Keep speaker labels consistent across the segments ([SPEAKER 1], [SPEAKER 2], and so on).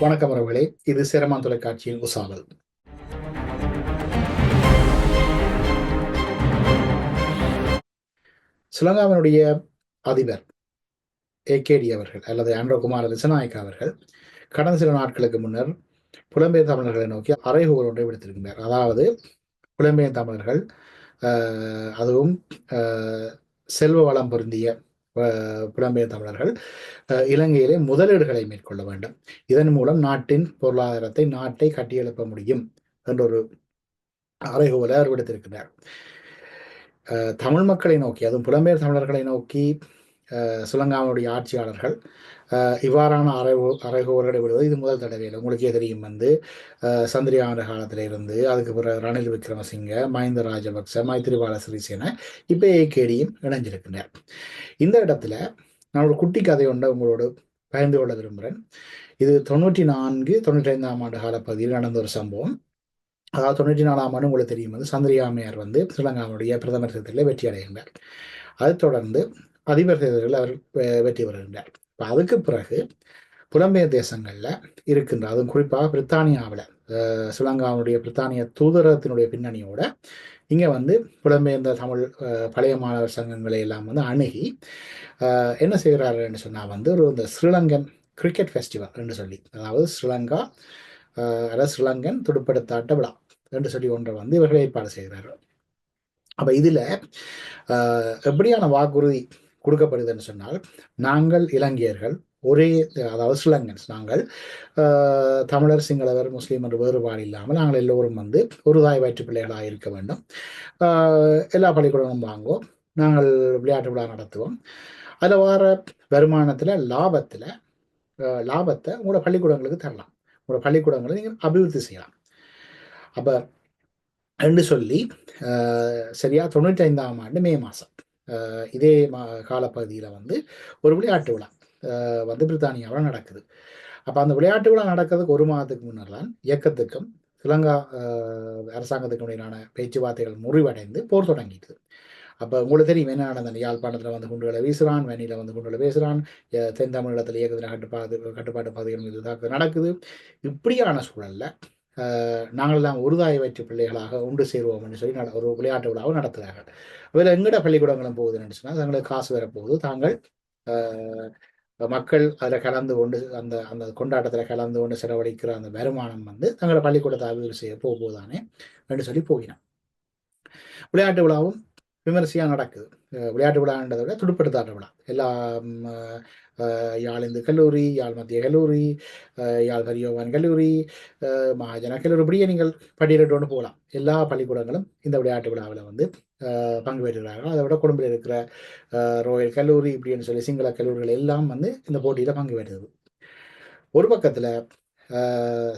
[SPEAKER 1] வணக்கம் அவர்களே. இது சிரமான் தொலைக்காட்சியின் உசாவல் ஸ்ரீலங்காவினுடைய அதிபர் ஏகேடி அவர்கள் அல்லது ஆண்ட்ரோகுமார திசநாயக்க அவர்கள் கடந்த சில நாட்களுக்கு முன்னர் புலம்பெயர் தமிழர்களை நோக்கி அறைகூவல் ஒன்றை விடுத்திருக்கின்றார் அதாவது புலம்பெயர் தமிழர்கள் அதுவும் செல்வ வளம் பொருந்திய புலம்பெயர் தமிழர்கள் இலங்கையிலே முதலீடுகளை மேற்கொள்ள வேண்டும். இதன் மூலம் நாட்டின் பொருளாதாரத்தை நாட்டை கட்டியெழுப்ப முடியும் என்ற ஒரு அறைகூவலை அவர் அஹ் தமிழ் மக்களை நோக்கி அதுவும் புலம்பெயர் தமிழர்களை நோக்கி சுலங்காவனுடைய ஆட்சியாளர்கள் இவ்வாறான அறைகூ அறைகூவல்களை விடுவது இது முதல் தடவையில். உங்களுக்கே தெரியும் வந்து அஹ் சந்திரியான காலத்தில இருந்து அதுக்கு பிறகு ரணில் விக்ரமசிங்க மஹிந்த ராஜபக்ச மைத்திரிபால சிறிசேன இப்போ ஏகேடியும் இணைஞ்சிருக்கின்றார் இந்த இடத்துல நான் ஒரு குட்டி கதை ஒன்றை உங்களோடு பகிர்ந்து கொள்ள விரும்புகிறேன். இது தொண்ணூற்றி நான்கு தொண்ணூற்றி ஐந்தாம் ஆண்டு காலப்பகுதியில் நடந்த ஒரு சம்பவம். அதாவது தொண்ணூற்றி நாலாம் ஆண்டு உங்களுக்கு தெரியும் வந்து சந்திரியாமையார் வந்து ஸ்ரீலங்காவுடைய பிரதமர் தேர்தலில் வெற்றி அடைகின்றார் அதை தொடர்ந்து அதிபர் தேர்தலில் அவர் வெ- வெற்றி பெறுகின்றார். இப்போ அதுக்கு பிறகு புலம்பெயர் தேசங்களில் இருக்கின்ற அதுவும் குறிப்பாக பிரித்தானியாவில் ஸ்ரீலங்காவுடைய பிரித்தானிய தூதரகத்தினுடைய பின்னணியோட இங்கே வந்து புலம்பெயர்ந்த தமிழ் பழைய மாணவர் சங்கங்களை எல்லாம் வந்து அணுகி என்ன செய்கிறாருன்னு சொன்னால் வந்து ஒரு இந்த ஸ்ரீலங்கன் கிரிக்கெட் ஃபெஸ்டிவல் என்று சொல்லி அதாவது ஸ்ரீலங்கா அதாவது ஸ்ரீலங்கன் துடுப்படுத்தாட்ட விழா என்று சொல்லி ஒன்றை வந்து இவர்கள் ஏற்பாடு செய்கிறார்கள். அப்போ இதில் எப்படியான வாக்குறுதி கொடுக்கப்படுதுன்னு சொன்னால் நாங்கள் இலங்கையர்கள் ஒரே அதாவது ஸ்லங்கன்ஸ் நாங்கள் தமிழர் சிங்களவர் முஸ்லீம் என்ற வேறுபாடு இல்லாமல் நாங்கள் எல்லோரும் வந்து ஒரு தாய் வயிற்று பிள்ளைகளாக இருக்க வேண்டும். எல்லா பள்ளிக்கூடமும் வாங்குவோம். நாங்கள் விளையாட்டு விழா நடத்துவோம். அதில் வர வருமானத்தில் லாபத்தில் லாபத்தை உங்களோட பள்ளிக்கூடங்களுக்கு தரலாம். உங்களோட பள்ளிக்கூடங்களை நீங்கள் அபிவிருத்தி செய்யலாம். அப்போ என்று சொல்லி சரியா தொண்ணூற்றி ஐந்தாம் ஆண்டு மே மாதம் இதே மா காலப்பகுதியில் வந்து ஒரு விளையாட்டு விழா. வந்து பிரித்தானியாவில் நடக்குது. அப்போ அந்த விளையாட்டு விழா நடக்கிறதுக்கு ஒரு மாதத்துக்கு முன்னர்லாம் இயக்கத்துக்கும் ஸ்ரீலங்கா அரசாங்கத்துக்கு அரசாங்கத்துக்கும் இடையிலான பேச்சுவார்த்தைகள் முறிவடைந்து போர் தொடங்கிட்டு அப்போ உங்களுக்கு தெரியும் என்ன நடந்தது யாழ்ப்பாணத்தில் வந்து குண்டுகளை வீசுகிறான் வேணியில் வந்து குண்டுகளை பேசுகிறான் தென் தமிழகத்தில் இயக்கத்தில் கட்டுப்பாடு கட்டுப்பாட்டு பகுதிகள் மீது நடக்குது. இப்படியான சூழலில் நாங்கள் தான் உருதாய வயிற்று பிள்ளைகளாக உண்டு சேருவோம் என்று சொல்லி நட- ஒரு விளையாட்டு விழாவை நடத்துகிறார்கள். அதில் எங்கட பள்ளிக்கூடங்களும் போகுதுன்னு சொன்னால் தங்களுக்கு காசு வரப்போகுது. தாங்கள் மக்கள் அதில் கலந்து கொண்டு அந்த அந்த கொண்டாட்டத்தில் கலந்து கொண்டு செலவழிக்கிற அந்த வருமானம் வந்து தங்களை பள்ளிக்கூடத்தை அபிவிருத்தி செய்ய போகுதானே என்று சொல்லி போகினோம். விளையாட்டு விழாவும் விமரிசையாக நடக்குது. விளையாட்டு விழான்றதை விட துடுப்படுத்தாட்ட விழா. எல்லா யாழ் இந்து கல்லூரி யாழ் மத்திய கல்லூரி யாழ் ஹரியோவான் கல்லூரி மகாஜன கல்லூரி இப்படியே நீங்கள் பட்டியலிட்டு ஒன்று போகலாம். எல்லா பள்ளிக்கூடங்களும் இந்த விளையாட்டு விழாவில் வந்து பங்கு பெறுகிறார்கள் அதை விட குடும்பத்தில் இருக்கிற ராயல் ரோயல் கல்லூரி இப்படின்னு சொல்லி சிங்கள கல்லூரிகள் எல்லாம் வந்து இந்த போட்டியில் பங்கு பெறுது ஒரு பக்கத்தில்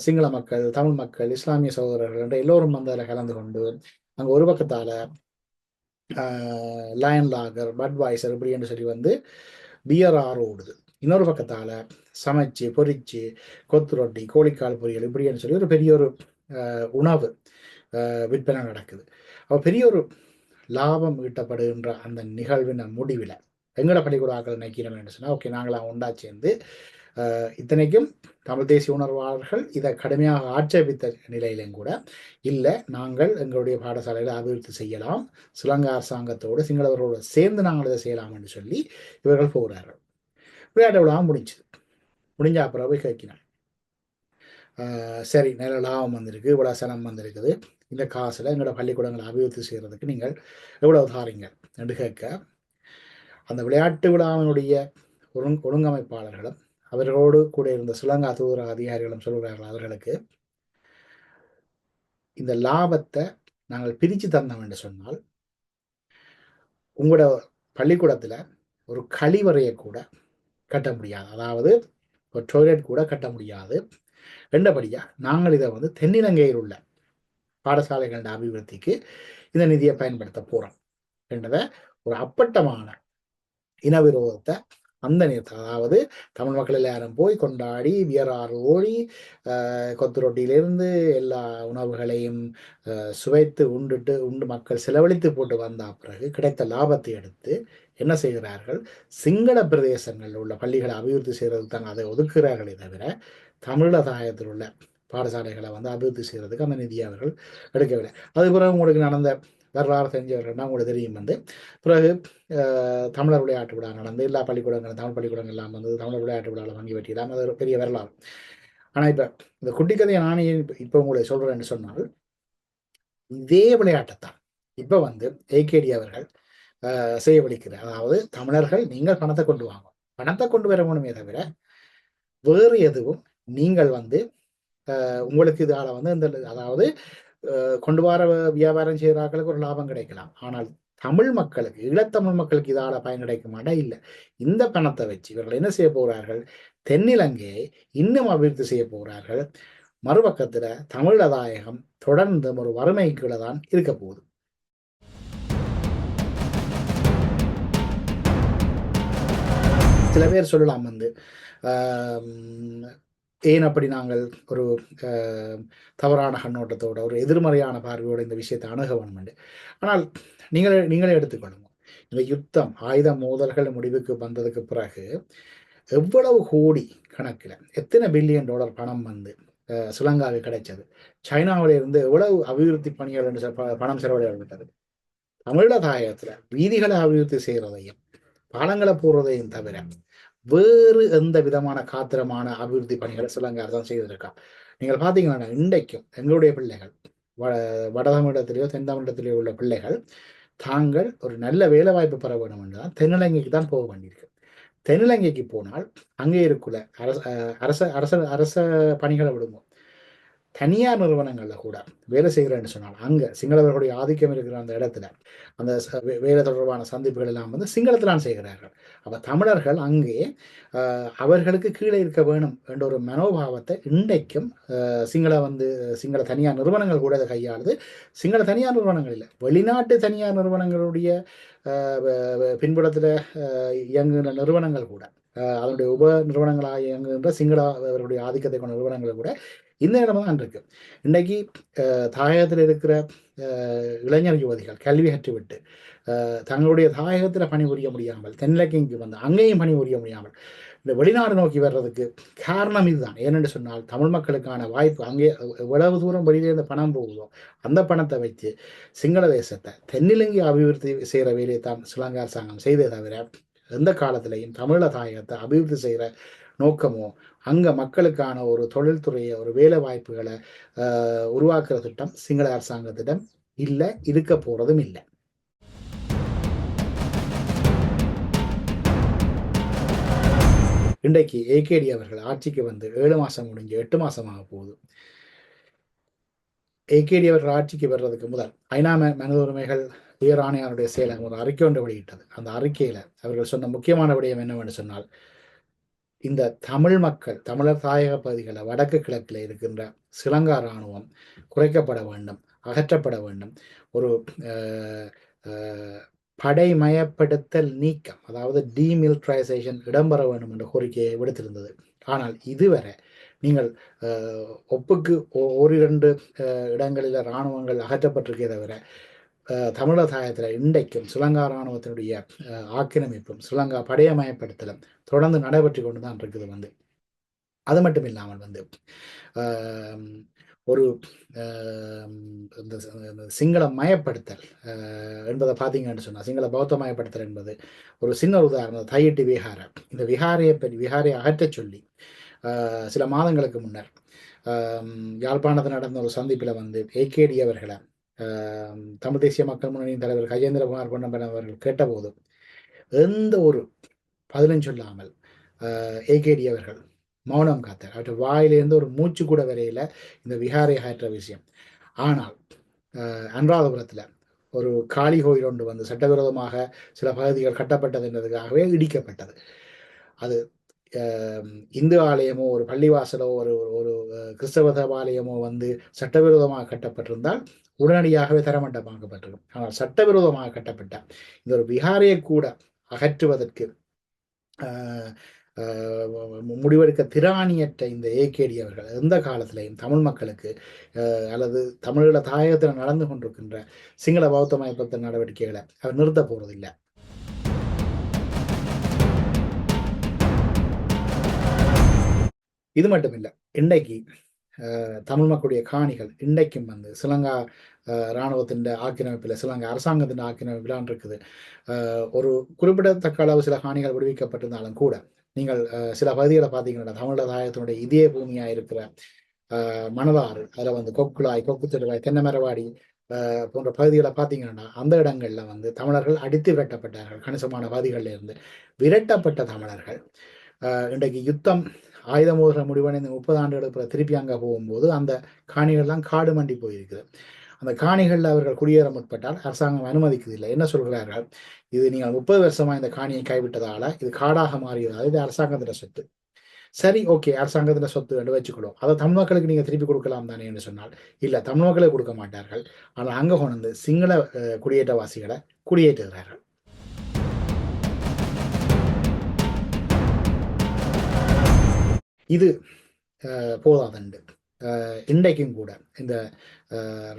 [SPEAKER 1] சிங்கள மக்கள் தமிழ் மக்கள் இஸ்லாமிய சகோதரர்கள் என்ற எல்லோரும் வந்து அதில் கலந்து கொண்டு அங்கே ஒரு பக்கத்தால் லயன் லாகர் பட்வைசர் இப்படின்னு சொல்லி வந்து பியர் ஆறு ஓடுது. இன்னொரு பக்கத்தால் சமைச்சு பொரிச்சு கொத்து ரொட்டி கோழிக்கால் பொரியல் இப்படின்னு சொல்லி ஒரு பெரிய ஒரு உணவு விற்பனை நடக்குது. அப்போ பெரிய ஒரு லாபம் ஈட்டப்படுகின்ற அந்த நிகழ்வின் முடிவில் எங்கட பள்ளிக்கூட ஆக்கள் நினைக்கிறோம் சொன்னால் ஓகே நாங்களாம் ஒன்றா சேர்ந்து இத்தனைக்கும் தமிழ் தேசிய உணர்வாளர்கள் இதை கடுமையாக ஆட்சேபித்த நிலையிலும் கூட இல்லை நாங்கள் எங்களுடைய பாடசாலைகளை அபிவிருத்தி செய்யலாம் ஸ்ரீலங்கா அரசாங்கத்தோடு சிங்களவர்களோடு சேர்ந்து நாங்கள் இதை செய்யலாம் என்று சொல்லி இவர்கள் போகிறார்கள். விளையாட்டு விழா முடிஞ்சுது. முடிஞ்ச பிறகு கேட்கினாள் சரி நல்ல லாபம் வந்திருக்கு இவ்வளோ சனம் வந்திருக்குது இந்த காசில் எங்களோட பள்ளிக்கூடங்களை அபிவிருத்தி செய்கிறதுக்கு நீங்கள் எவ்வளவு தாரீங்க என்று கேட்க அந்த விளையாட்டு விழாவினுடைய ஒழுங் ஒழுங்கமைப்பாளர்களும் அவர்களோடு கூட இருந்த ஸ்ரீலங்கா தூதரக அதிகாரிகளும் சொல்கிறார்கள் அவர்களுக்கு இந்த லாபத்தை நாங்கள் பிரித்து தந்தோம் என்று சொன்னால் உங்களோட பள்ளிக்கூடத்தில் ஒரு கழிவறையை கூட கட்ட முடியாது. அதாவது ஒரு டொய்லெட் கூட கட்ட முடியாது. ரெண்டபடியாக நாங்கள் இதை வந்து தென்னிலங்கையில் உள்ள பாடசாலைகளோட அபிவிருத்திக்கு இந்த நிதியை பயன்படுத்த போகிறோம் என்றதை ஒரு அப்பட்டமான இனவிரோதத்தை அந்த நேரத்தில் அதாவது தமிழ் மக்கள் எல்லாரும் போய் கொண்டாடி வியராறு ஓடி கொத்து ரொட்டியிலிருந்து எல்லா உணவுகளையும் சுவைத்து உண்டுட்டு உண்டு மக்கள் செலவழித்து போட்டு வந்த பிறகு கிடைத்த லாபத்தை எடுத்து என்ன செய்கிறார்கள்? சிங்கள பிரதேசங்களில் உள்ள பள்ளிகளை அபிவிருத்தி செய்கிறதுக்கு தான் அதை ஒதுக்குகிறார்களே தவிர தமிழதாயத்தில் உள்ள பாடசாலைகளை வந்து அபிவிருத்தி செய்கிறதுக்கு அந்த நிதியை அவர்கள் எடுக்கவில்லை. அதுக்கப்புறம் பிறகு உங்களுக்கு நடந்த வரலாறு தெரிஞ்சவர்கள்னா உங்களுக்கு தெரியும் வந்து. பிறகு தமிழர் விளையாட்டு விழா நடந்து எல்லா பள்ளிக்கூடங்களும் தமிழ் பள்ளிக்கூடங்கள் எல்லாம் வந்து தமிழர் விளையாட்டு விழாவில் வாங்கி வெட்டிடலாம் அது ஒரு பெரிய வரலாறு. ஆனால் இப்போ இந்த குட்டி கதையை நானே இப்போ உங்களை சொல்கிறேன்னு சொன்னால் இதே விளையாட்டைத்தான். இப்போ வந்து ஏகேடி அவர்கள் செய்யவழிக்கிறார் அதாவது தமிழர்கள் நீங்கள் பணத்தை கொண்டு வாங்க. பணத்தை கொண்டு வர வேணுமே தவிர வேறு எதுவும் நீங்கள் வந்து உங்களுக்கு இதால வந்து இந்த அதாவது கொண்டு வர வியாபாரம் செய்கிறார்களுக்கு ஒரு லாபம் கிடைக்கலாம். ஆனால் தமிழ் மக்களுக்கு ஈழத்தமிழ் மக்களுக்கு இதால பயன் கிடைக்கும் மாட்டா இல்லை இந்த பணத்தை வச்சு இவர்கள் என்ன செய்ய போகிறார்கள்? தென்னிலங்கையை இன்னும் அபிவிருத்தி செய்ய போகிறார்கள். மறுபக்கத்துல தமிழதாயகம் தொடர்ந்து ஒரு வறுமைக்குள்ள தான் இருக்க போகுது. சில பேர் சொல்லலாம் வந்து ஏன் அப்படி நாங்கள் ஒரு தவறான கண்ணோட்டத்தோட ஒரு எதிர்மறையான பார்வையோட இந்த விஷயத்தை அணுக வேணும் ஆனால் நீங்களே நீங்களே எடுத்துக்கொள்ளுங்க இந்த யுத்தம் ஆயுத மோதல்கள் முடிவுக்கு வந்ததுக்கு பிறகு எவ்வளவு கோடி கணக்கில் எத்தனை பில்லியன் டாலர் பணம் வந்து சுலங்காவை கிடைச்சது? சைனாவில இருந்து எவ்வளவு அபிவிருத்தி பணிகள் என்று பணம் செலவழிக்கப்பட்டது? தமிழக தாயத்தில் வீதிகளை அபிவிருத்தி செய்கிறதையும் பாலங்களை போடுறதையும் தவிர வேறு எந்த விதமான காத்திரமான அபிவிருத்தி பணிகளை சிலங்க தான் செய்திருக்கா நீங்கள் பார்த்தீங்கன்னா இன்றைக்கும் எங்களுடைய பிள்ளைகள் வட தமிழகத்திலேயோ தென் தமிழகத்திலேயோ உள்ள பிள்ளைகள் தாங்கள் ஒரு நல்ல வேலை வாய்ப்பு பெற வேண்டும் என்றுதான் தென்னிலங்கைக்கு தான் போக வேண்டியிருக்கு. தென்னிலங்கைக்கு போனால் அங்கே இருக்குள்ள அரச அரச அரச அரச பணிகளை விடுவோம். தனியார் நிறுவனங்களில் கூட வேலை செய்கிறேன்னு சொன்னால் அங்க சிங்களவர்களுடைய ஆதிக்கம் இருக்கிற அந்த இடத்துல அந்த வேலை தொடர்பான சந்திப்புகள் எல்லாம் வந்து சிங்களத்திலான் செய்கிறார்கள். அப்ப தமிழர்கள் அங்கே அவர்களுக்கு கீழே இருக்க வேணும் என்ற ஒரு மனோபாவத்தை இன்றைக்கும் சிங்கள வந்து சிங்கள தனியார் நிறுவனங்கள் கூட அதை கையாளுது. சிங்கள தனியார் நிறுவனங்கள் இல்லை வெளிநாட்டு தனியார் நிறுவனங்களுடைய பின்புலத்தில் இயங்குகிற நிறுவனங்கள் கூட அதனுடைய உப நிறுவனங்களாக இயங்குகின்ற சிங்கள அவர்களுடைய ஆதிக்கத்தை கொண்ட நிறுவனங்கள் கூட இந்த இடமா தான் இருக்கு. இன்னைக்கு தாயகத்தில் இருக்கிற இளைஞர் யுவதிகள் கல்வி கற்றுவிட்டு தங்களுடைய தாயகத்தில் பணிபுரிய முடியாமல் தென்னிலக்கிங்கு வந்து அங்கேயும் பணிபுரிய முடியாமல் இந்த வெளிநாடு நோக்கி வர்றதுக்கு காரணம் இதுதான். ஏனென்று சொன்னால் தமிழ் மக்களுக்கான வாய்ப்பு அங்கே எவ்வளவு தூரம் வெளியிலேருந்து பணம் போகுதோ அந்த பணத்தை வைத்து சிங்கள தேசத்தை தென்னிலங்கை அபிவிருத்தி செய்கிற வேலையை தான் ஸ்ரீலங்கா அரசாங்கம் செய்தே தவிர எந்த காலத்திலையும் தமிழ தாயகத்தை அபிவிருத்தி செய்கிற நோக்கமோ அங்கே மக்களுக்கான ஒரு தொழில்துறையை ஒரு வேலை வாய்ப்புகளை உருவாக்குற திட்டம் சிங்கள அரசாங்கத்திடம் இல்லை இருக்க போகிறதும் இல்லை. இன்றைக்கு ஏகேடி அவர்கள் ஆட்சிக்கு வந்து ஏழு மாதம் முடிஞ்சு எட்டு மாதமாக போகுது. ஏகேடி அவர்கள் ஆட்சிக்கு வர்றதுக்கு முதல் ஐநா மனித உரிமைகள் உயர் ஆணையாளருடைய செயலகம் ஒரு அறிக்கை ஒன்று வெளியிட்டது. அந்த அறிக்கையில் அவர்கள் சொன்ன முக்கியமான விடயம் என்னவென்று சொன்னால் இந்த தமிழ் மக்கள் தமிழர் தாயக பகுதிகளில் வடக்கு கிழக்கில் இருக்கின்ற சிலங்கா இராணுவம் குறைக்கப்பட வேண்டும் அகற்றப்பட வேண்டும். ஒரு படைமயப்படுத்தல் நீக்கம் அதாவது டீமிலிட்ரைசேஷன் இடம்பெற வேண்டும் என்ற கோரிக்கையை விடுத்திருந்தது. ஆனால் இதுவரை நீங்கள் ஒப்புக்கு ஓரிரண்டு இடங்களில் இராணுவங்கள் அகற்றப்பட்டிருக்கே தவிர தமிழக தாயத்தில் இன்றைக்கும் சுலங்கா இராணுவத்தினுடைய ஆக்கிரமிப்பும் சுலங்கா படையமயப்படுத்தலும் தொடர்ந்து நடைபெற்று கொண்டு தான் இருக்குது வந்து. அது மட்டும் இல்லாமல் வந்து ஒரு இந்த சிங்கள மயப்படுத்தல் என்பதை பார்த்தீங்கன்னு சொன்னால் சிங்கள பௌத்த மயப்படுத்தல் என்பது ஒரு சின்ன உதாரணம். தையிட்டு விஹார. இந்த விஹாரையை பற்றி விஹாரை அகற்றச் சொல்லி சில மாதங்களுக்கு முன்னர் யாழ்ப்பாணத்தில் நடந்த ஒரு சந்திப்பில் வந்து ஏகேடி அவர்களை தமிழ் தேசிய மக்கள் முன்னணியின் தலைவர் கஜேந்திரகுமார் பொன்னம்பன் அவர்கள் கேட்டபோது எந்த ஒரு பதிலும் சொல்லாமல் ஏகேடி அவர்கள் மௌனம் காத்தார். அவற்றை வாயிலிருந்து ஒரு மூச்சு கூட வரையில இந்த விஹாரை ஆற்ற விஷயம். ஆனால் அனுராதபுரத்தில் ஒரு காளி கோயில் ஒன்று வந்து சட்டவிரோதமாக சில பகுதிகள் கட்டப்பட்டது என்பதற்காகவே இடிக்கப்பட்டது. அது இந்து ஆலயமோ ஒரு பள்ளிவாசலோ ஒரு ஒரு கிறிஸ்தவ தேவாலயமோ வந்து சட்டவிரோதமாக கட்டப்பட்டிருந்தால் உடனடியாகவே தரமட்டமாக்கப்பட்டிருக்கும் ஆனால் சட்டவிரோதமாக கட்டப்பட்ட இந்த ஒரு விகாரையை கூட அகற்றுவதற்கு முடிவெடுக்க திராணியற்ற இந்த ஏகேடி அவர்கள் எந்த காலத்திலையும் தமிழ் மக்களுக்கு அல்லது தமிழீழ தாயகத்தில் நடந்து கொண்டிருக்கின்ற சிங்கள பௌத்த மயப்பத்த நடவடிக்கைகளை அவர் நிறுத்த போறதில்லை. இது மட்டும் இல்லை இன்றைக்கு தமிழ் மக்களுடைய காணிகள் இன்றைக்கும் வந்து சிலங்கா இராணுவத்தின் ஆக்கிரமிப்பில் சிலங்கா அரசாங்கத்தின் ஆக்கிரமிப்பிலான் இருக்குது ஒரு குறிப்பிடத்தக்க அளவு சில காணிகள் விடுவிக்கப்பட்டிருந்தாலும் கூட நீங்கள் சில பகுதிகளை பார்த்தீங்கன்னா தமிழக தாயகத்தினுடைய இதே பூமியாக இருக்கிற மணலாறு அதில் வந்து கொக்குழாய் கொக்கு திருவாய் தென்னமரவாடி போன்ற பகுதிகளை பார்த்தீங்கன்னா அந்த இடங்களில் வந்து தமிழர்கள் அடித்து விரட்டப்பட்டார்கள். கணிசமான பகுதிகளில் இருந்து விரட்டப்பட்ட தமிழர்கள். இன்றைக்கு யுத்தம் ஆயுத மோதிர முடிவடைந்த முப்பது ஆண்டுகளுக்கு திருப்பி அங்கே போகும்போது அந்த காணிகள்லாம் காடு மண்டி போயிருக்குது. அந்த காணிகளில் அவர்கள் குடியேற முற்பட்டால் அரசாங்கம் அனுமதிக்குது இல்லை என்ன சொல்கிறார்கள்? இது நீங்கள் முப்பது வருஷமா இந்த காணியை கைவிட்டதால இது காடாக மாறியதால் இது அரசாங்கத்தின சொத்து. சரி ஓகே அரசாங்கத்தின சொத்து என்று வச்சுக்கணும் அதை தமிழ் மக்களுக்கு நீங்கள் திருப்பி கொடுக்கலாம் தானே என்று சொன்னால். இல்லை தமிழ் மக்களே கொடுக்க மாட்டார்கள். ஆனால் அங்கே கொண்டு சிங்கள குடியேற்றவாசிகளை குடியேற்றுகிறார்கள். இது போதாதண்டு. இன்றைக்கும் கூட இந்த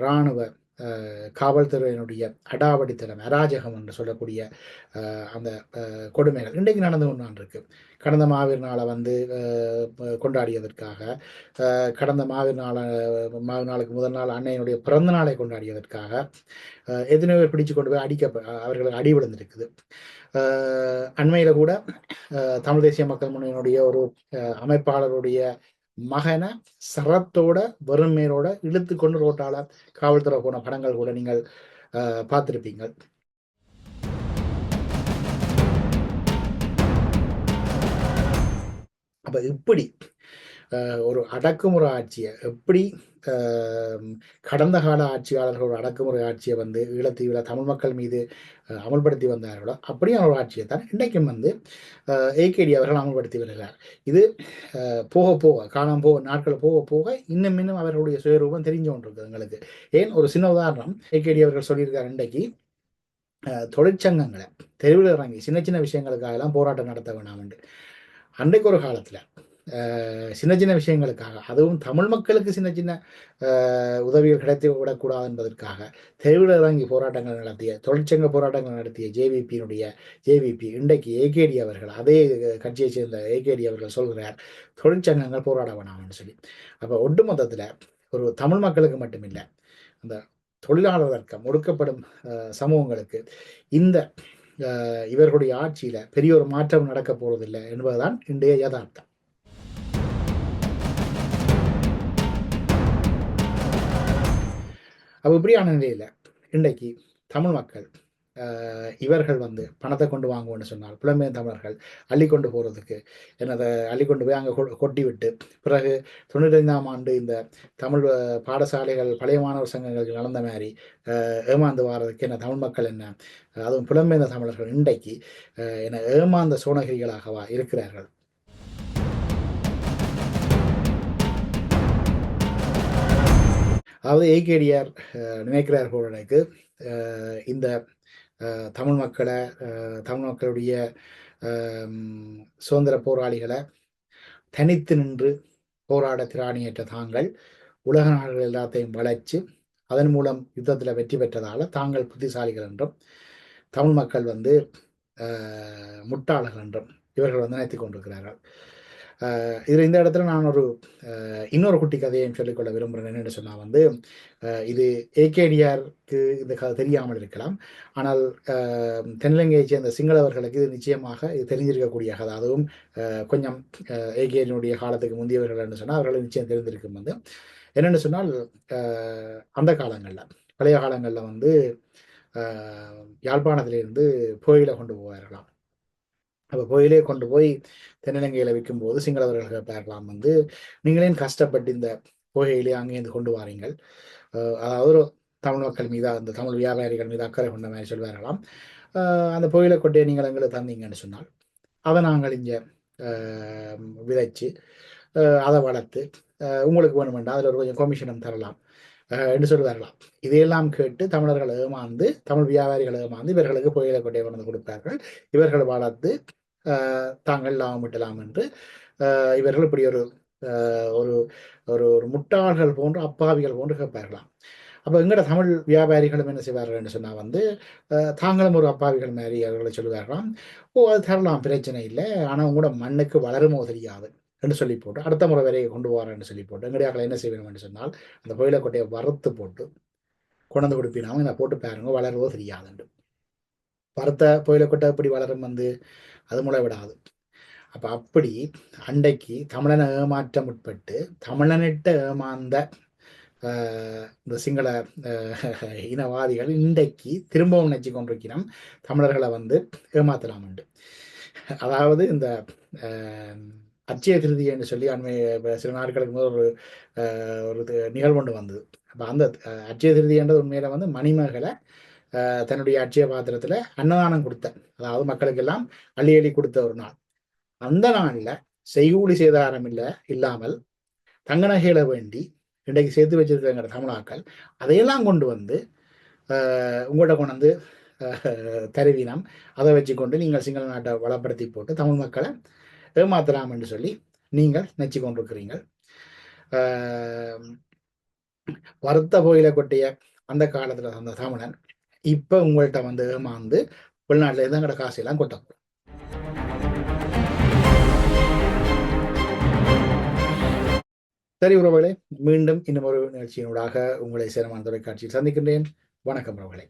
[SPEAKER 1] இராணுவ காவல்துறையினுடைய அடாவடித்தனம் அராஜகம் என்று சொல்லக்கூடிய அந்த கொடுமைகள். இன்றைக்கு நடந்து கொண்டான் இருக்கு. கடந்த மாவீர் நாளை வந்து கொண்டாடியதற்காக கடந்த மாவீர் நாளை மாவீர் நாளுக்கு முதல் நாள் அன்னையினுடைய பிறந்த நாளை கொண்டாடியதற்காக எத்தனையோ பிடிச்சு கொண்டு போய் அடிக்க அவர்களுக்கு அடி விழுந்திருக்குது. அண்மையில் கூட தமிழ் தேசிய மக்கள் முன்னணியினுடைய ஒரு அமைப்பாளருடைய மகனை சரத்தோட வறுமையோட இழுத்து கொண்டு ரோட்டால காவல்துறை போன படங்கள் கூட நீங்கள் பார்த்துருப்பீங்க அப்ப இப்படி ஒரு அடக்குமுறை ஆட்சியை எப்படி கடந்த கால ஆட்சியாளர்கள் அடக்குமுறை ஆட்சியை வந்து ஈழத்தீவில் தமிழ் மக்கள் மீது அமல்படுத்தி வந்தார்களோ அப்படியான ஒரு ஆட்சியை தான் இன்றைக்கும் வந்து ஏகேடி அவர்கள் அமல்படுத்தி வருகிறார். இது போக போக காணாம போக நாட்கள் போக போக இன்னும் இன்னும் அவர்களுடைய சுயரூபம் தெரிஞ்சு கொண்டிருக்கு எங்களுக்கு. ஏன் ஒரு சின்ன உதாரணம் ஏகேடி அவர்கள் சொல்லியிருக்கார் இன்றைக்கு தொழிற்சங்கங்களை தெருவில் இறங்கி சின்ன சின்ன விஷயங்களுக்காக எல்லாம் போராட்டம் நடத்த வேணாம் அன்றைக்கு ஒரு காலத்தில் சின்ன சின்ன விஷயங்களுக்காக அதுவும் தமிழ் மக்களுக்கு சின்ன சின்ன உதவிகள் கிடைத்து விடக்கூடாது என்பதற்காக தெருவில் இறங்கி போராட்டங்கள் நடத்திய தொழிற்சங்க போராட்டங்கள் நடத்திய ஜேவிபியினுடைய ஜேவிபி இன்றைக்கு ஏகேடி அவர்கள் அதே கட்சியை சேர்ந்த ஏகேடி அவர்கள் சொல்கிறார் தொழிற்சங்கங்கள் போராட வேணாம்னு சொல்லி. அப்போ ஒட்டுமொத்தத்தில் ஒரு தமிழ் மக்களுக்கு மட்டுமில்லை அந்த தொழிலாளர் வர்க்கம் ஒடுக்கப்படும் சமூகங்களுக்கு இந்த இவர்களுடைய ஆட்சியில் பெரிய ஒரு மாற்றம் நடக்க போவதில்லை என்பதுதான் இன்றைய யதார்த்தம். அப்போ இப்படியான நிலையில் இன்றைக்கு தமிழ் மக்கள் இவர்கள் வந்து பணத்தை கொண்டு வாங்குவோம்னு சொன்னால் புலம்பெயர் தமிழர்கள் அள்ளி கொண்டு போகிறதுக்கு என்னதை அள்ளி கொண்டு போய் அங்கே கொட்டி விட்டு பிறகு தொண்ணூத்தைந்தாம் ஆண்டு இந்த தமிழ் பாடசாலைகள் பழைய மாணவர் சங்கங்களுக்கு நடந்த மாதிரி ஏமாந்து வாரதுக்கு என்ன தமிழ் மக்கள் என்ன அதுவும் புலம்பெயர்ந்த தமிழர்கள் இன்றைக்கு என ஏமாந்த சோனகிரிகளாகவா இருக்கிறார்கள். அதாவது ஏகேடிஆர் நினைக்கிறார் போலனுக்கு இந்த தமிழ் மக்களை தமிழ் மக்களுடைய சுதந்திர போராளிகளை தனித்து நின்று போராட திராணியற்ற தாங்கள் உலக நாடுகள் எல்லாத்தையும் வளைச்சு அதன் மூலம் யுத்தத்தில் வெற்றி பெற்றதால் தாங்கள் புத்திசாலிகள் என்றும் தமிழ் மக்கள் வந்து முட்டாளர்கள் என்றும் இவர்கள் வந்து நினைத்து கொண்டிருக்கிறார்கள். இதில் இந்த இடத்துல நான் ஒரு இன்னொரு குட்டி கதையையும் சொல்லிக்கொள்ள விரும்புகிறேன் என்னென்னு சொன்னால் வந்து இது ஏகேடிஆருக்கு இந்த கதை தெரியாமல் இருக்கலாம். ஆனால் தென்னிலங்கையை சேர்ந்த சிங்களவர்களுக்கு இது நிச்சயமாக இது தெரிஞ்சிருக்கக்கூடிய கதை. அதுவும் கொஞ்சம் ஏகேடியினுடைய காலத்துக்கு முந்தியவர்கள் என்று சொன்னால் அவர்கள் நிச்சயம் தெரிந்திருக்கும் வந்து. என்னென்னு சொன்னால் அந்த காலங்களில் பழைய காலங்களில் வந்து யாழ்ப்பாணத்திலிருந்து கோயிலை கொண்டு போவார்களாம். அப்போ கோயிலே கொண்டு போய் தென்னிலங்கையில் விற்கும்போது சிங்களவர்கள் பேரலாம் வந்து நீங்களேன் கஷ்டப்பட்டு இந்த புகையிலே அங்கேருந்து கொண்டு வாரீங்கள்? அதாவது ஒரு தமிழ் மக்கள் மீதா அந்த தமிழ் வியாபாரிகள் மீது அக்கறை கொண்ட மாதிரி சொல்வார்களாம். அந்த கோயிலை கொட்டையை நீங்கள் எங்களுக்கு தந்தீங்கன்னு சொன்னால் அதை நாங்கள் இங்கே விதைச்சு அதை வளர்த்து உங்களுக்கு வேணுமெண்டா அதில் ஒரு கொஞ்சம் கொமிஷனும் தரலாம். என்று சொல்வார்களாம். இதையெல்லாம் கேட்டு தமிழர்கள் ஏமாந்து தமிழ் வியாபாரிகள் ஏமாந்து இவர்களுக்கு புகையில கொட்டையை கொண்டு கொடுப்பார்கள். இவர்கள் வளர்த்து தாங்கள் லாபமிட்டலாம் என்று இவர்கள் இப்படி ஒரு ஒரு ஒரு ஒரு முட்டாள்கள் போன்று அப்பாவிகள் போன்று கேட்பார்களாம். அப்போ எங்கட தமிழ் வியாபாரிகளும் என்ன செய்வார்கள் என்று சொன்னால் வந்து தாங்களும் ஒரு அப்பாவிகள் மாதிரி அவர்களை சொல்லுவார்களாம். ஓ அது தரலாம் பிரச்சனை இல்லை. ஆனால் உங்களோட மண்ணுக்கு வளருமோ தெரியாது என்று சொல்லி போட்டு அடுத்த முறை வரையை கொண்டு வரேன்னு சொல்லி போட்டு எங்கடியாக்களை என்ன செய்வேன் என்று சொன்னால் அந்த கோயிலக்கொட்டையை வறுத்து போட்டு கொண்டு கொடுப்பினாங்க இதை போட்டு பாருங்க வளருவோ தெரியாதுண்டு வறுத்த புயலக்கொட்டை எப்படி வளரும் வந்து? அது முளை விடாது அப்போ அப்படி அண்டைக்கு தமிழனை ஏமாற்றம் உட்பட்டு தமிழனிட்ட ஏமாந்த இந்த சிங்கள இனவாதிகள் இன்றைக்கு திரும்பவும் நினச்சி கொண்டிருக்கிறோம். தமிழர்களை வந்து ஏமாத்தலாம் உண்டு. அதாவது இந்த அச்சய திருதி என்று சொல்லி அண்மை சில நாட்களுக்கு முதல் ஒரு ஒரு நிகழ்வு ஒன்று வந்தது. அப்போ அந்த அச்சய திருதி என்றது உண்மையில வந்து மணிமகளை தன்னுடைய அட்சய பாத்திரத்துல அன்னதானம் கொடுத்த அதாவது மக்களுக்கெல்லாம் அள்ளி அள்ளி கொடுத்த ஒரு நாள். அந்த நாளில் செய்கூலி சேதாரம் இல்லை இல்லாமல் தங்க நகைகளை வேண்டி இன்றைக்கு சேர்த்து வச்சிருக்கிற தமிழாக்கள் அதையெல்லாம் கொண்டு வந்து உங்கள்கிட்ட கொண்டு வந்து தருவினம். அதை வச்சு கொண்டு நீங்கள் சிங்கள நாட்டை வளப்படுத்தி போட்டு தமிழ் மக்களை ஏமாத்தலாம் என்று சொல்லி நீங்கள் நச்சு கொண்டிருக்கிறீங்கள் வருத்த கோயிலை கொட்டிய அந்த காலத்தில் அந்த தமிழன் இப்போ உங்கள்கிட்ட வந்து ஏமாந்து வெளிநாட்டில் இருந்து எங்களோட காசையெல்லாம் கொட்டப்படும் சரி உறவுகளே மீண்டும் இன்னும் ஒரு நிகழ்ச்சியினூடாக உங்களை சேரமான தொலைக்காட்சியில் சந்திக்கின்றேன். வணக்கம் உறவுகளே.